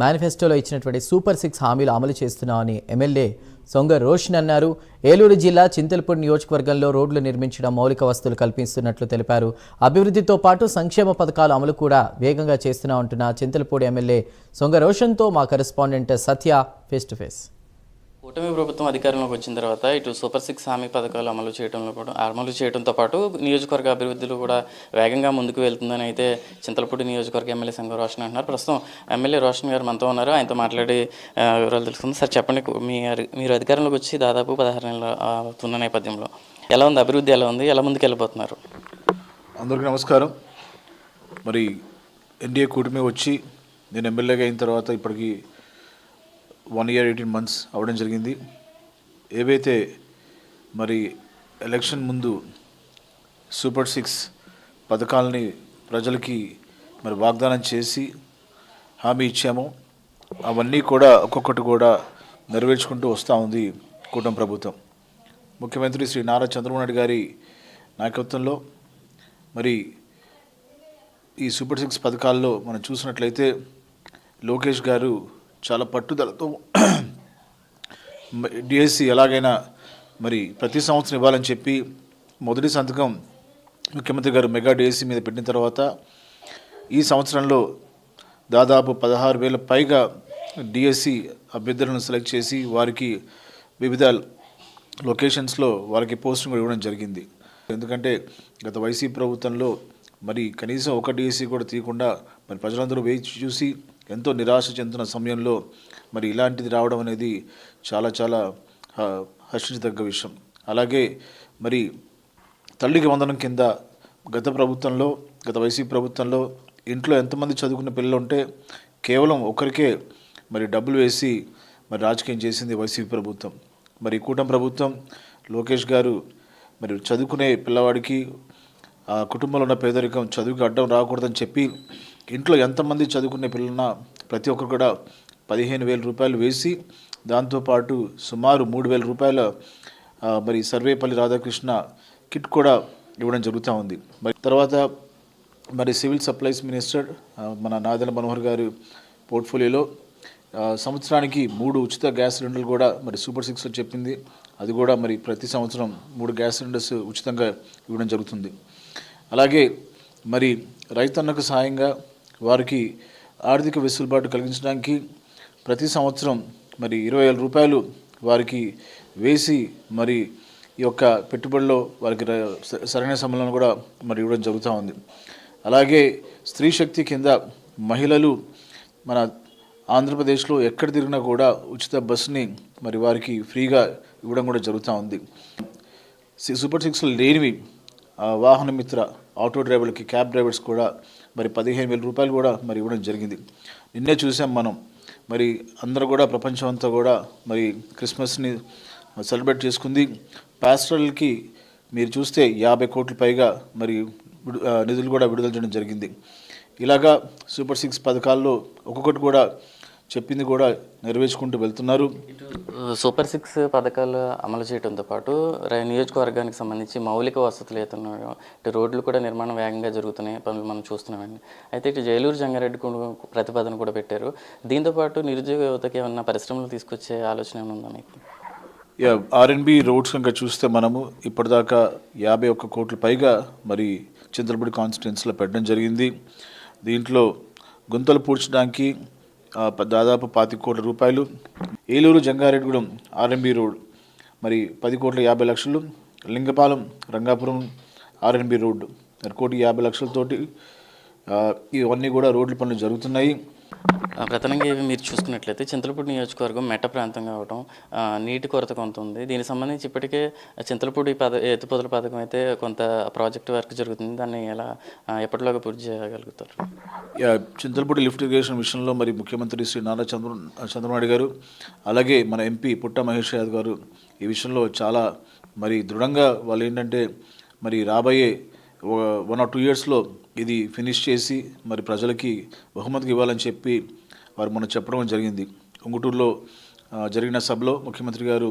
మేనిఫెస్టోలో ఇచ్చినటువంటి super six హామీలు అమలు చేస్తున్నామని ఎమ్మెల్యే సొంగ రోషన్ అన్నారు. ఏలూరు జిల్లా చింతలపూడి నియోజకవర్గంలో రోడ్లు నిర్మించడం మౌలిక వస్తువులు కల్పిస్తున్నట్లు తెలిపారు. అభివృద్ధితో పాటు సంక్షేమ పథకాల అమలు కూడా వేగంగా చేస్తున్నామంటున్న చింతలపూడి ఎమ్మెల్యే సొంగ రోషన్తో మా correspondent Satya face to face. కూటమి ప్రభుత్వం అధికారంలోకి వచ్చిన తర్వాత ఇటు సూపర్ సిక్స్ హామీ పథకాలు అమలు చేయడంలో కూడా అమలు చేయడంతో పాటు నియోజకవర్గ అభివృద్ధిలో కూడా వేగంగా ముందుకు వెళ్తుందని అయితే చింతలపూడి నియోజకవర్గ ఎమ్మెల్యే సంఘ రోషన్ అంటున్నారు. ప్రస్తుతం ఎమ్మెల్యే రోషన్ గారు మనతో ఉన్నారు. ఆయనతో మాట్లాడి వివరాలు తెలుసుకుందాం. సార్ చెప్పండి మీ మీరు అధికారంలోకి వచ్చి దాదాపు పదహారు నెలలు అవుతున్న నేపథ్యంలో ఎలా ఉంది? అభివృద్ధి ఎలా ఉంది? ఎలా ముందుకు వెళ్ళిపోతున్నారు అందరికీ నమస్కారం. మరి ఎన్డీఏ కూటమి వచ్చి నేను ఎమ్మెల్యేగా అయిన తర్వాత ఇప్పటికి వన్ ఇయర్ ఎయిటీన్ మంత్స్ అవ్వడం జరిగింది. ఏవైతే మరి ఎలక్షన్ ముందు సూపర్ సిక్స్ పథకాలని ప్రజలకి మరి వాగ్దానం చేసి హామీ ఇచ్చామో అవన్నీ కూడా ఒక్కొక్కటి కూడా నెరవేర్చుకుంటూ వస్తూ ఉంది కూటమి ప్రభుత్వం. ముఖ్యమంత్రి శ్రీ నారా చంద్రబాబు నాయుడు గారి నాయకత్వంలో మరి ఈ సూపర్ సిక్స్ పథకాల్లో మనం చూసినట్లయితే లోకేష్ గారు చాలా పట్టుదలతో డిఎస్సి ఎలాగైనా మరి ప్రతి సంవత్సరం ఇవ్వాలని చెప్పి మొదటి సంతకం ముఖ్యమంత్రి గారు మెగా డిఎస్సి మీద పెట్టిన తర్వాత ఈ సంవత్సరంలో దాదాపు పదహారు వేల పైగా డిఎస్సి అభ్యర్థులను సెలెక్ట్ చేసి వారికి వివిధ లొకేషన్స్లో వారికి పోస్టింగ్ కూడా ఇవ్వడం జరిగింది. ఎందుకంటే గత వైసీపీ ప్రభుత్వంలో మరి కనీసం ఒక డిఎస్సి కూడా తీయకుండా మరి ప్రజలందరూ వేచి చూసి ఎంతో నిరాశ చెందుతున్న సమయంలో మరి ఇలాంటిది రావడం అనేది చాలా చాలా హర్షించదగ్గ విషయం. అలాగే మరి తల్లికి వందనం కింద గత ప్రభుత్వంలో గత వైసీపీ ప్రభుత్వంలో ఇంట్లో ఎంతమంది చదువుకున్న పిల్లలు ఉంటే కేవలం ఒకరికే మరి డబ్బులు వేసి మరి రాజకీయం చేసింది వైసీపీ ప్రభుత్వం. మరి కూటమి ప్రభుత్వం లోకేష్ గారు మరి చదువుకునే పిల్లవాడికి ఆ కుటుంబంలో ఉన్న పేదరికం చదువుకి అడ్డం రాకూడదని చెప్పి ఇంట్లో ఎంతమంది చదువుకునే పిల్లలున్నా ప్రతి ఒక్కరు కూడా పదిహేను వేల రూపాయలు వేసి దాంతోపాటు సుమారు మూడు వేల రూపాయల మరి సర్వేపల్లి రాధాకృష్ణ కిట్ కూడా ఇవ్వడం జరుగుతూ ఉంది. మరి తర్వాత మరి సివిల్ సప్లైస్ మినిస్టర్ మన నాదల మనోహర్ గారు పోర్ట్ఫోలియోలో సంవత్సరానికి మూడు ఉచిత గ్యాస్ సిలిండర్లు కూడా మరి సూపర్ సిక్స్లో చెప్పింది. అది కూడా మరి ప్రతి సంవత్సరం మూడు గ్యాస్ సిలిండర్స్ ఉచితంగా ఇవ్వడం జరుగుతుంది. అలాగే మరి రైతన్నకు సహాయంగా వారికి ఆర్థిక వెసులుబాటు కలిగించడానికి ప్రతి సంవత్సరం మరి ఇరవై వేల రూపాయలు వారికి వేసి మరి ఈ యొక్క పెట్టుబడిలో వారికి సరైన సమయంలో కూడా మరి ఇవ్వడం జరుగుతూ ఉంది. అలాగే స్త్రీ శక్తి కింద మహిళలు మన ఆంధ్రప్రదేశ్లో ఎక్కడ తిరిగినా కూడా ఉచిత బస్సుని మరి వారికి ఫ్రీగా ఇవ్వడం కూడా జరుగుతూ ఉంది. సి- సూపర్ సిక్స్లో లేనివి ఆ, వాహన మిత్ర ఆటో డ్రైవర్లకి క్యాబ్ డ్రైవర్స్ కూడా మరి పదిహేను వేల రూపాయలు కూడా మరి ఇవ్వడం జరిగింది. నిన్నే చూసాం మనం. మరి అందరూ కూడా ప్రపంచం అంతా కూడా మరి క్రిస్మస్ని సెలబ్రేట్ చేసుకుంది. పాస్టర్లకి మీరు చూస్తే యాభై కోట్ల పైగా మరి నిధులు కూడా విడుదల చేయడం జరిగింది. ఇలాగా సూపర్ సిక్స్ పథకాల్లో ఒక్కొక్కటి కూడా చెప్పింది కూడా నెరవేర్చుకుంటూ వెళ్తున్నారు. సూపర్ సిక్స్ పథకాలు అమలు చేయడంతో పాటు నియోజకవర్గానికి సంబంధించి మౌలిక వసతులు ఏతున్నాయో ఇటు రోడ్లు కూడా నిర్మాణం వేగంగా జరుగుతున్నాయి పనులు మనం చూస్తున్నామండి. అయితే ఇటు జైలూరు జంగారెడ్డి ప్రతిపాదన కూడా పెట్టారు. దీంతో పాటు నిరుద్యోగ యువతకి ఏమన్నా పరిశ్రమలు తీసుకొచ్చే ఆలోచన ఏమైనా ఉందా మీకు? ఆర్ఎన్బి రోడ్స్ కనుక చూస్తే మనము ఇప్పటిదాకా యాభై ఒక్క కోట్ల పైగా మరి చింతలపూడి కాన్స్టిట్యున్సీలో పెట్టడం జరిగింది. దీంట్లో గుంతలు పూడ్చడానికి దాదాపు పాతి కోట్ల రూపాయలు. ఏలూరు జంగారెడ్డిగూడెం ఆర్ఎన్బి రోడ్ మరి పది కోట్ల యాభై లక్షలు. లింగపాలెం రంగాపురం ఆర్ఎన్బి రోడ్డు కోటి యాభై లక్షలతోటి ఇవన్నీ కూడా రోడ్ల పనులు జరుగుతున్నాయి. ప్రధానంగా ఇవి మీరు చూసుకున్నట్లయితే చింతలపూడి నియోజకవర్గం మెట్ట ప్రాంతం కావడం నీటి కొరత కొంత ఉంది. దీనికి సంబంధించి ఇప్పటికే చింతలపూడి పద ఎత్తిపోతల పథకం అయితే కొంత ప్రాజెక్ట్ వర్క్ జరుగుతుంది. దాన్ని ఎలా ఎప్పటిలోగా పూర్తి చేయగలుగుతారు? చింతలపూడి లిఫ్ట్ ఇరిగేషన్ విషయంలో మరి ముఖ్యమంత్రి శ్రీ నారా చంద్ర చంద్రబాబు గారు అలాగే మన ఎంపీ పుట్ట మహేష్ యాదవ్ గారు ఈ విషయంలో చాలా మరి దృఢంగా వాళ్ళు ఏంటంటే మరి రాబోయే వన్ ఆర్ టూ ఇయర్స్లో ఇది ఫినిష్ చేసి మరి ప్రజలకి బహుమతికి ఇవ్వాలని చెప్పి వారు మొన్న చెప్పడం జరిగింది. ఉంగుటూరులో జరిగిన సభలో ముఖ్యమంత్రి గారు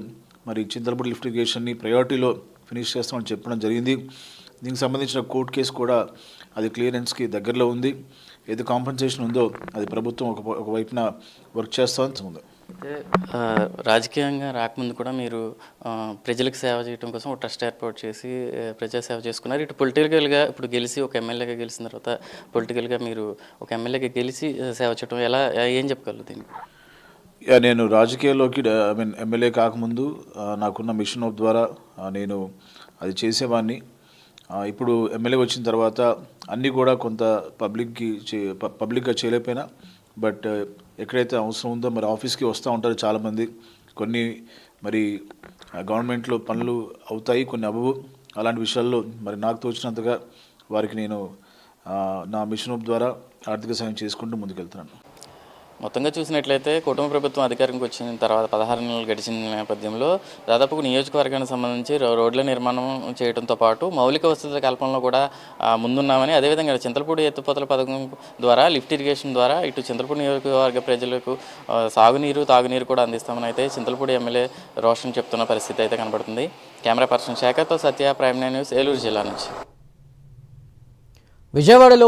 మరి చింతలపూడి లిఫ్ట్ ఇరిగేషన్ని ప్రయారిటీలో ఫినిష్ చేస్తామని చెప్పడం జరిగింది. దీనికి సంబంధించిన కోర్టు కేసు కూడా అది క్లియరెన్స్కి దగ్గరలో ఉంది. ఏది కాంపన్సేషన్ ఉందో అది ప్రభుత్వం ఒక ఒకవైపున వర్క్ చేస్తామని ఉంది. అయితే రాజకీయంగా రాకముందు కూడా మీరు ప్రజలకు సేవ చేయడం కోసం ఒక ట్రస్ట్ ఏర్పాటు చేసి ప్రజా సేవ చేసుకున్నారు. ఇటు పొలిటికల్గా ఇప్పుడు గెలిచి ఒక ఎమ్మెల్యేగా గెలిచిన తర్వాత పొలిటికల్గా మీరు ఒక ఎమ్మెల్యేగా గెలిచి సేవ చేయడం ఎలా ఏం చెప్పగలరు దీన్ని? నేను రాజకీయాల్లోకి ఐ మీన్ ఎమ్మెల్యే కాకముందు నాకున్న మిషన్ ద్వారా నేను అది చేసేవాడిని ఇప్పుడు ఎమ్మెల్యే వచ్చిన తర్వాత అన్నీ కూడా కొంత పబ్లిక్కి చే పబ్లిక్గా చేయలేకపోయినా బట్ ఎక్కడైతే అవసరం ఉందో మరి ఆఫీస్కి వస్తూ ఉంటారు చాలామంది. కొన్ని మరి గవర్నమెంట్లో పనులు అవుతాయి కొన్ని అవ్వవు. అలాంటి విషయాల్లో మరి నాకు తోచినంతగా వారికి నేను నా మిషన్ ద్వారా ఆర్థిక సాయం చేసుకుంటూ ముందుకెళ్తున్నాను. మొత్తంగా చూసినట్లయితే కుటుంబ ప్రభుత్వం అధికారంకి వచ్చిన తర్వాత పదహారు నెలలు గడిచిన నేపథ్యంలో దాదాపు నియోజకవర్గానికి సంబంధించి రో- రోడ్ల నిర్మాణం చేయడంతో పాటు మౌలిక వసతుల కల్పనలో కూడా ముందున్నామని అదేవిధంగా చింతలపూడి ఎత్తుపోతల పథకం ద్వారా లిఫ్ట్ ఇరిగేషన్ ద్వారా ఇటు చింతలపూడి నియోజకవర్గ ప్రజలకు సాగునీరు తాగునీరు కూడా అందిస్తామని అయితే చింతలపూడి ఎమ్మెల్యే రోషన్ చెప్తున్న పరిస్థితి అయితే కనబడుతుంది. కెమెరా పర్సన్ శేఖర్తో సత్య ప్రైమ్ న్యూస్ ఏలూరు జిల్లా నుంచి. విజయవాడలో